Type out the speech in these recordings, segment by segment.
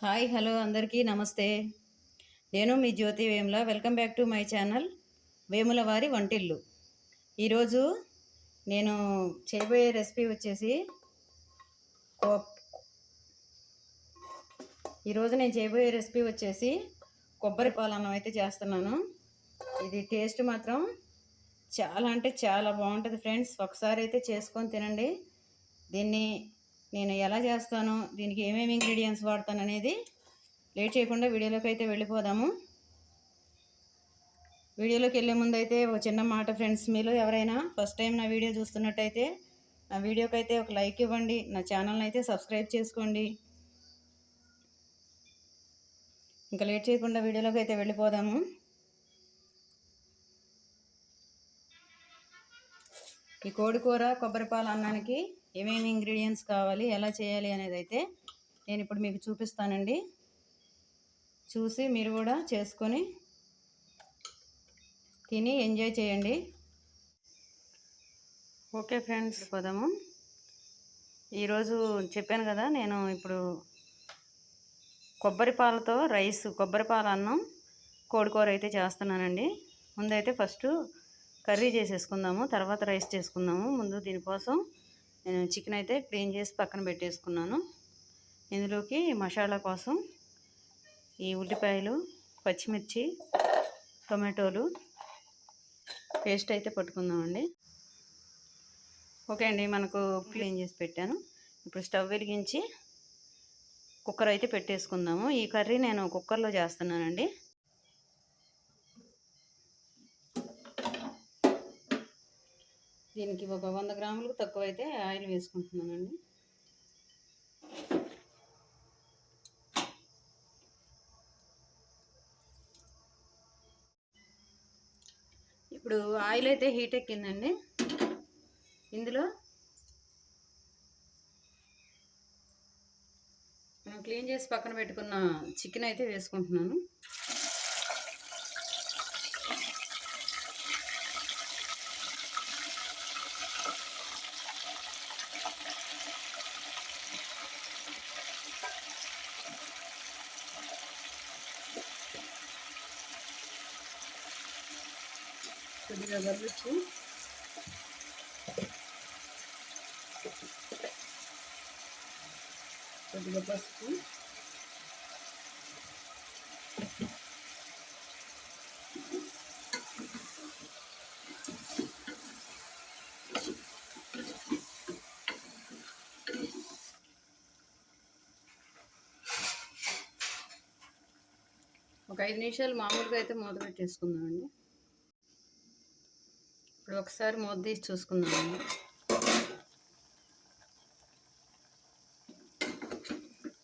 Hi hello అందరికీ నమస్తే. నేను మీ Jyothi Vemula. Welcome back to my channel Vemula వారి వంటిల్లు. ఈరోజు నేను చేయబోయే రెసిపీ వచ్చేసి ఈరోజు నేను చేయబోయే రెసిపీ వచ్చేసి కొబ్బరి పాలన్నం అయితే చేస్తున్నాను. ఇది టేస్ట్ మాత్రం చాలా అంటే చాలా బాగుంటుంది ఫ్రెండ్స్. ఒకసారి అయితే చేసుకొని తినండి. దీన్ని నేను ఎలా చేస్తాను దీనికి ఏమేమి ఇంగ్రీడియంట్స్ వాడతాను అనేది లేట్ చేయకుండా వీడియోలోకి అయితే వెళ్ళిపోదాము. వీడియోలోకి వెళ్ళే ముందు అయితే ఒక చిన్న మాట ఫ్రెండ్స్ మీలో ఎవరైనా ఫస్ట్ టైం నా వీడియో చూస్తున్నట్టయితే నా వీడియోకి అయితే ఒక లైక్ ఇవ్వండి నా ఛానల్ని అయితే సబ్స్క్రైబ్ చేసుకోండి. ఇంకా లేట్ చేయకుండా వీడియోలోకి అయితే వెళ్ళిపోదాము. ఈ కోడికూర కొబ్బరిపాలు అన్నానికి ఏమేమి ఇంగ్రీడియంట్స్ కావాలి ఎలా చేయాలి అనేది అయితే నేను ఇప్పుడు మీకు చూపిస్తానండి. చూసి మీరు కూడా చేసుకొని తిని ఎంజాయ్ చేయండి. ఓకే ఫ్రెండ్స్ పోదాము. ఈరోజు చెప్పాను కదా నేను ఇప్పుడు కొబ్బరి పాలతో రైస్ కొబ్బరి పాల అన్నం కోడికూర అయితే చేస్తున్నానండి. ముందైతే ఫస్ట్ కర్రీ చేసేసుకుందాము తర్వాత రైస్ చేసుకుందాము. ముందు దీనికోసం నేను చికెన్ అయితే క్లీన్ చేసి పక్కన పెట్టేసుకున్నాను. ఇందులోకి మసాలా కోసం ఈ ఉల్లిపాయలు పచ్చిమిర్చి టొమాటోలు పేస్ట్ అయితే పట్టుకుందామండి. ఓకే అండి మనకు క్లీన్ చేసి పెట్టాను. ఇప్పుడు స్టవ్ వెలిగించి కుక్కర్ అయితే పెట్టేసుకుందాము. ఈ కర్రీ నేను కుక్కర్లో చేస్తున్నానండి. దీనికి ఒక వంద గ్రాములకు తక్కువ అయితే ఆయిల్ వేసుకుంటున్నానండి. ఇప్పుడు ఆయిల్ అయితే హీట్ ఎక్కిందండి. ఇందులో మనం క్లీన్ చేసి పక్కన పెట్టుకున్న చికెన్ అయితే వేసుకుంటున్నాను. కొద్దిగా గర్భించి కొద్దిగా పసుపు. ఒక ఐదు నిమిషాలు మామూలుగా అయితే మూత పెట్టేసుకుందామండి. ఇప్పుడు ఒకసారి మూత తీసి చూసుకుందాము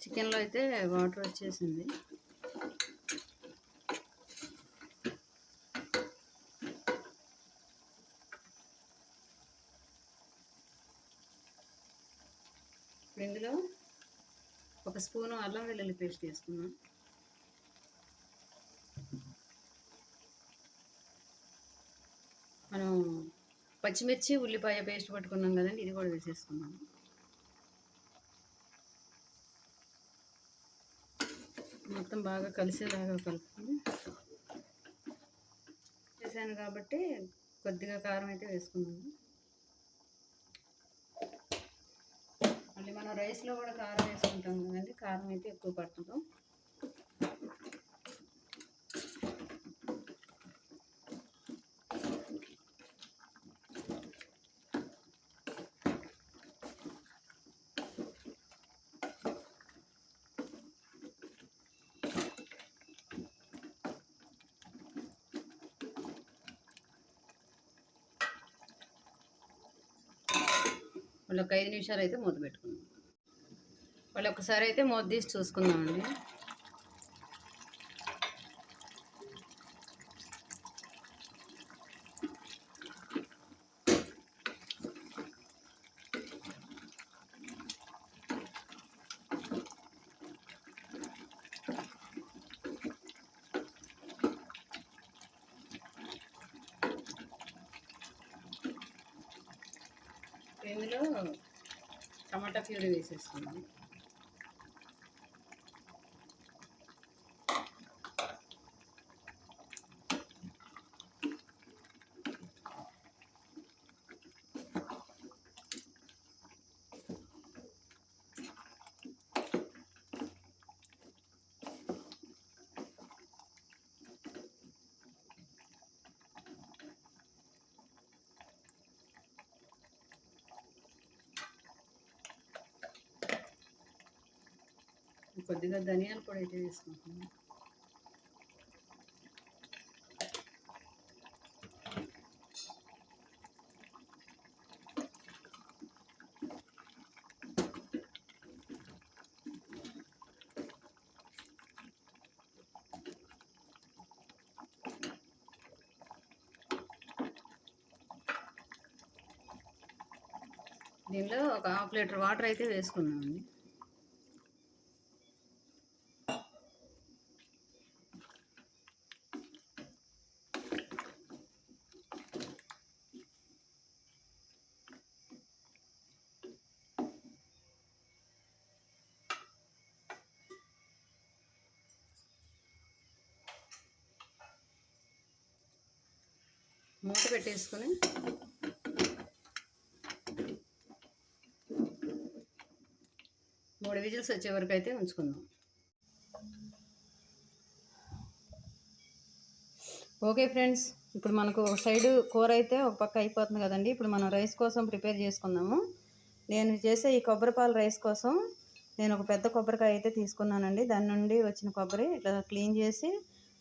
చికెన్లో అయితే వాటర్ వచ్చేసింది. ఇందులో ఒక స్పూను అల్లం వెల్లుల్లి పేస్ట్ వేసుకున్నాం మనం పచ్చిమిర్చి ఉల్లిపాయ పేస్ట్ పట్టుకున్నాం కదండి ఇది కూడా వేసేసుకున్నాను. మొత్తం బాగా కలిసేలాగా కలుపుకొని చేశాను కాబట్టి కొద్దిగా కారం అయితే వేసుకున్నాము మళ్ళీ మనం రైస్లో కూడా కారం వేసుకుంటాం కదండి కారం అయితే ఎక్కువ పడుతుంటాం. మళ్ళీ ఒక ఐదు నిమిషాలు అయితే మూత పెట్టుకుందాం. మళ్ళీ ఒకసారి అయితే మూత తీసి చూసుకుందామండి. టమాటా ప్యూరీ వేసేసుకున్నాం కొద్దిగా ధనియాల పొడి అయితే వేసుకుంటున్నాను. దీనిలో ఒక హాఫ్ లీటర్ వాటర్ అయితే వేసుకున్నామండి మూత పెట్టేసుకొని మూడు విజిల్స్ వచ్చే వరకు అయితే ఉంచుకుందాం. ఓకే ఫ్రెండ్స్ ఇప్పుడు మనకు ఒక సైడు కూర అయితే ఒక పక్క అయిపోతుంది కదండి. ఇప్పుడు మనం రైస్ కోసం ప్రిపేర్ చేసుకుందాము. నేను చేసే ఈ కొబ్బరిపాలు రైస్ కోసం నేను ఒక పెద్ద కొబ్బరికాయ అయితే తీసుకున్నానండి. దాని నుండి వచ్చిన కొబ్బరి ఇట్లా క్లీన్ చేసి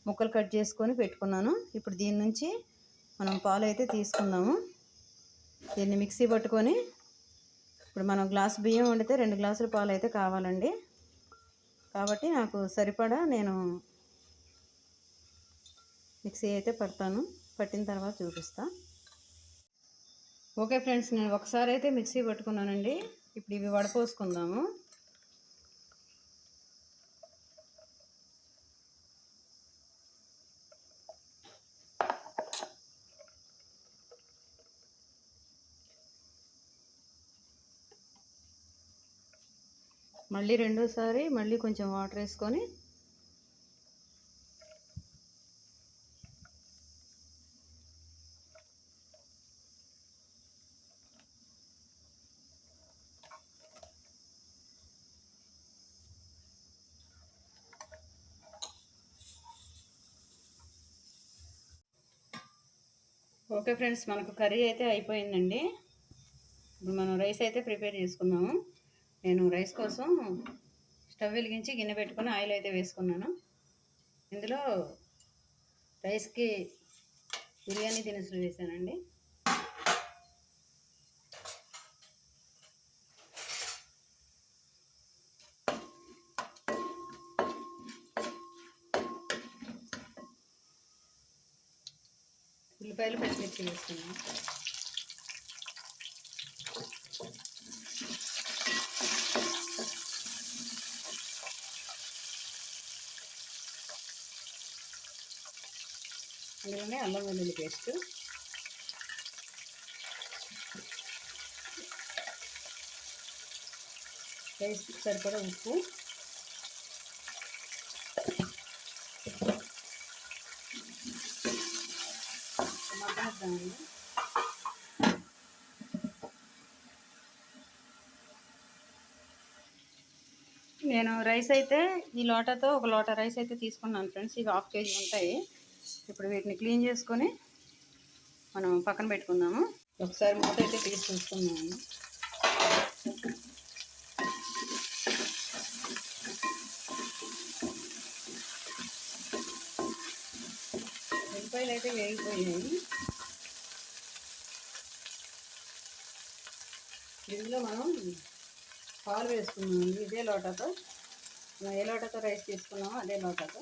ముక్కలు కట్ చేసుకొని పెట్టుకున్నాను. ఇప్పుడు దీని నుంచి మనం పాలు అయితే తీసుకుందాము. దీన్ని మిక్సీ పట్టుకొని ఇప్పుడు మనం గ్లాస్ బియ్యం వండితే రెండు గ్లాసుల పాలు అయితే కావాలండి. కాబట్టి నాకు సరిపడా నేను మిక్సీ అయితే పడతాను. పట్టిన తర్వాత చూపిస్తా. ఓకే ఫ్రెండ్స్ నేను ఒకసారి అయితే మిక్సీ పట్టుకున్నానండి. ఇప్పుడు ఇవి వడపోసుకుందాము. మళ్ళీ రెండోసారి మళ్ళీ కొంచెం వాటర్ వేసుకొని ఓకే ఫ్రెండ్స్ మనకు కర్రీ అయితే అయిపోయిందండి. ఇప్పుడు మనం రైస్ అయితే ప్రిపేర్ చేసుకుందాము. నేను రైస్ కోసం స్టవ్ వెలిగించి గిన్నె పెట్టుకొని ఆయిల్ అయితే వేసుకున్నాను. ఇందులో రైస్కి బిర్యానీ దినుసులు వేసానండి. ఉల్లిపాయలు పచ్చిమిర్చి వేస్తున్నాను అందులోనే అల్లం వెల్లుల్లి పేస్ట్. రైస్ సరిపడా ఉప్పు. నేను రైస్ అయితే ఈ లోటాతో ఒక లోటా రైస్ అయితే తీసుకున్నాను ఫ్రెండ్స్. ఇవి హాఫ్ కేజీ ఉంటాయి. ఇప్పుడు వీటిని క్లీన్ చేసుకొని మనం పక్కన పెట్టుకుందాము. ఒకసారి మూత అయితే తీసి చూసుకుందాము. ఉల్లిపాయలు అయితే వేగిపోయాయి ఇందులో మనం పాలు వేసుకున్నాం ఇదే లోటాతో. ఏ లోటాతో రైస్ తీసుకున్నామో అదే లోటాతో.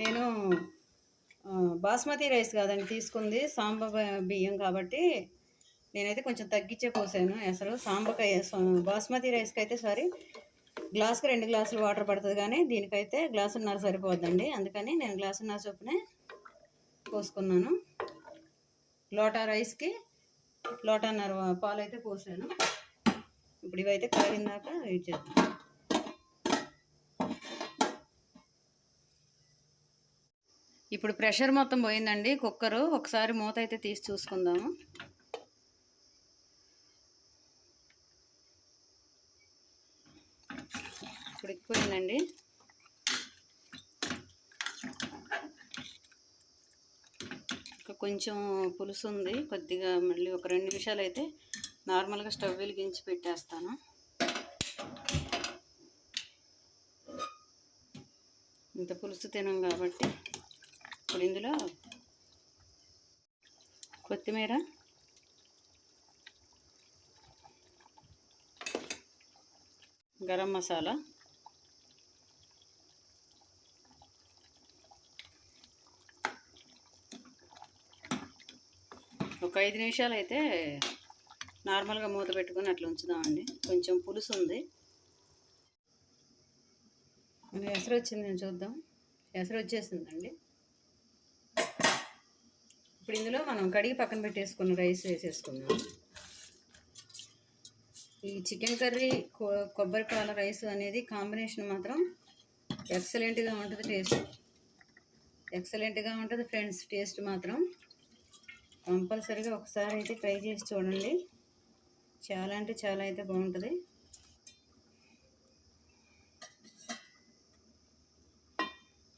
నేను బాస్మతి రైస్ కాదండి తీసుకుంది. సాంబ బియ్యం కాబట్టి నేనైతే కొంచెం తగ్గించే పోసాను. అసలు సాంబకాయ బాస్మతి రైస్కి అయితే సారీ గ్లాస్కి రెండు గ్లాసులు వాటర్ పడుతుంది కానీ దీనికైతే గ్లాసున్నర సరిపోద్దండి. అందుకని నేను గ్లాసున్నర చొప్పునే పోసుకున్నాను. లోటా రైస్కి లోటాన్నర పాలు అయితే పోసాను. ఇప్పుడు ఇవైతే కాగిందాక యూజ్ చేద్దాం. ఇప్పుడు ప్రెషర్ మొత్తం పోయిందండి. కుక్కరు ఒకసారి మూత అయితే తీసి చూసుకుందాము. ఉడికిపోయిందండి కొంచెం పులుసు ఉంది. కొద్దిగా మళ్ళీ ఒక రెండు నిమిషాలు అయితే నార్మల్గా స్టవ్ వెలిగించి పెట్టేస్తాను. ఇంత పులుసు తినం కాబట్టి. ఇప్పుడు ఇందులో కొత్తిమీర. గరం మసాలా. ఒక ఐదు నిమిషాలు అయితే నార్మల్గా మూత పెట్టుకొని అట్లా ఉంచుదామండి. కొంచెం పులుసు ఉంది. ఎసరు వచ్చింది నేను చూద్దాం. ఎసరు వచ్చేసిందండి ఇప్పుడు ఇందులో మనం కడిగి పక్కన పెట్టేసుకున్న రైస్ వేసేసుకుందాం. ఈ చికెన్ కర్రీ కొబ్బరికాయల రైస్ అనేది కాంబినేషన్ మాత్రం ఎక్సలెంట్గా ఉంటుంది టేస్ట్. ఎక్సలెంట్గా ఉంటుంది ఫ్రెండ్స్ టేస్ట్ మాత్రం. కంపల్సరీగా ఒకసారి అయితే ట్రై చేసి చూడండి. చాలా అంటే చాలా అయితే బాగుంటుంది.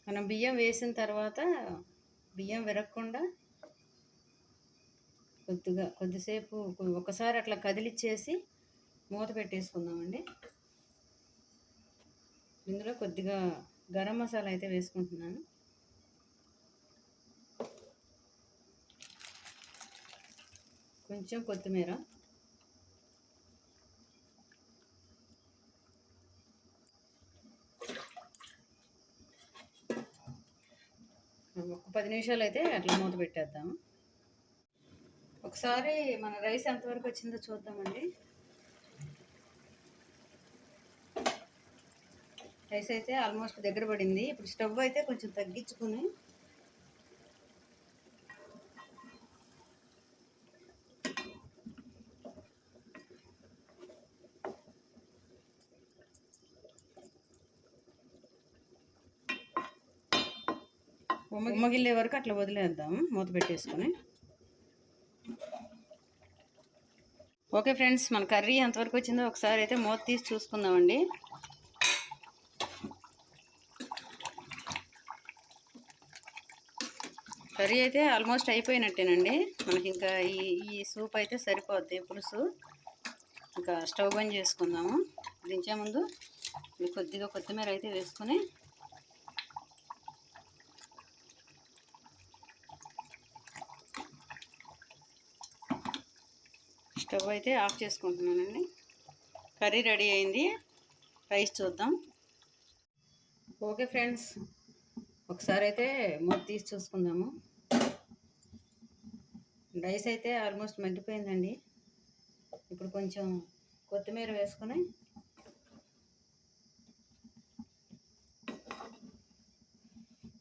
మనం బియ్యం వేసిన తర్వాత బియ్యం విరగకుండా కొద్దిగా కొద్దిసేపు ఒకసారి అట్లా కదిలిచ్చేసి మూత పెట్టేసుకుందామండి. ఇందులో కొద్దిగా గరం మసాలా అయితే వేసుకుంటున్నాను. కొంచెం కొత్తిమీర. ఒక పది నిమిషాలు అయితే అట్లా మూత పెట్టేద్దాము. ఒకసారి మన రైస్ ఎంతవరకు వచ్చిందో చూద్దామండి. రైస్ అయితే ఆల్మోస్ట్ దగ్గర పడింది. ఇప్పుడు స్టవ్ అయితే కొంచెం తగ్గించుకుని ఉమ్మగిల్లే వరకు అట్లా వదిలేద్దాం. మూత పెట్టేసుకొని. ఓకే ఫ్రెండ్స్ మన కర్రీ ఎంతవరకు వచ్చిందో ఒకసారి అయితే మూత తీసి చూసుకుందామండి. కర్రీ అయితే ఆల్మోస్ట్ అయిపోయినట్టేనండి. మనకి ఇంకా ఈ ఈ సూప్ అయితే సరిపోద్ది పులుసు. ఇంకా స్టవ్ బంద్ చేసుకుందాము. దించే ముందు కొద్దిగా కొత్తిమీర అయితే వేసుకొని స్టవ్ అయితే ఆఫ్ చేసుకుంటున్నానండి. కర్రీ రెడీ అయింది. రైస్ చూద్దాం. ఓకే ఫ్రెండ్స్ ఒకసారి అయితే మూత తీసి చూసుకుందాము. రైస్ అయితే ఆల్మోస్ట్ మగ్గిపోయిందండి ఇప్పుడు కొంచెం కొత్తిమీర వేసుకొని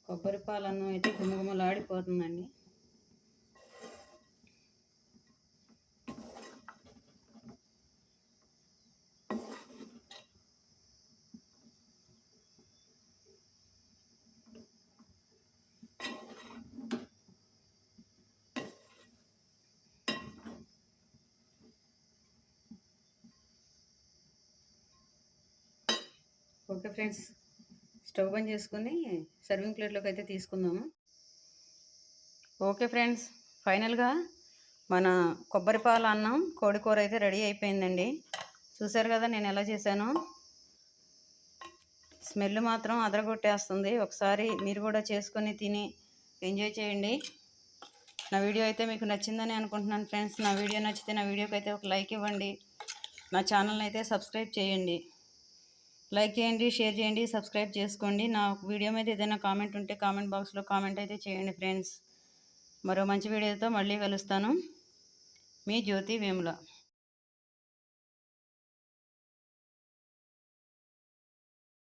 కొబ్బరి పాలన్నం అయితే గుమగుమలాడిపోతుందండి. Okay friends. స్టవ్ బంద్ చేసుకుని సర్వింగ్ ప్లేట్లోకి అయితే తీసుకుందాము. Okay friends. ఫైనల్గా మన కొబ్బరి పాల అన్నం కోడికూర అయితే రెడీ అయిపోయిందండి. చూసారు కదా నేను ఎలా చేశాను? స్మెల్ మాత్రం అదరగొట్టేస్తుంది. ఒకసారి మీరు కూడా చేసుకొని తిని ఎంజాయ్ చేయండి. నా వీడియో అయితే మీకు నచ్చిందని అనుకుంటున్నాను ఫ్రెండ్స్. నా వీడియో నచ్చితే నా వీడియోకి అయితే ఒక లైక్ ఇవ్వండి. నా ఛానల్ని అయితే సబ్స్క్రైబ్ చేయండి. లైక్ చేయండి షేర్ చేయండి సబ్స్క్రైబ్ చేసుకోండి. నా వీడియో మీద ఏదైనా కామెంట్ ఉంటే కామెంట్ బాక్స్లో కామెంట్ అయితే చేయండి ఫ్రెండ్స్. మరో మంచి వీడియోతో మళ్ళీ కలుస్తాను. మీ జ్యోతి వేముల.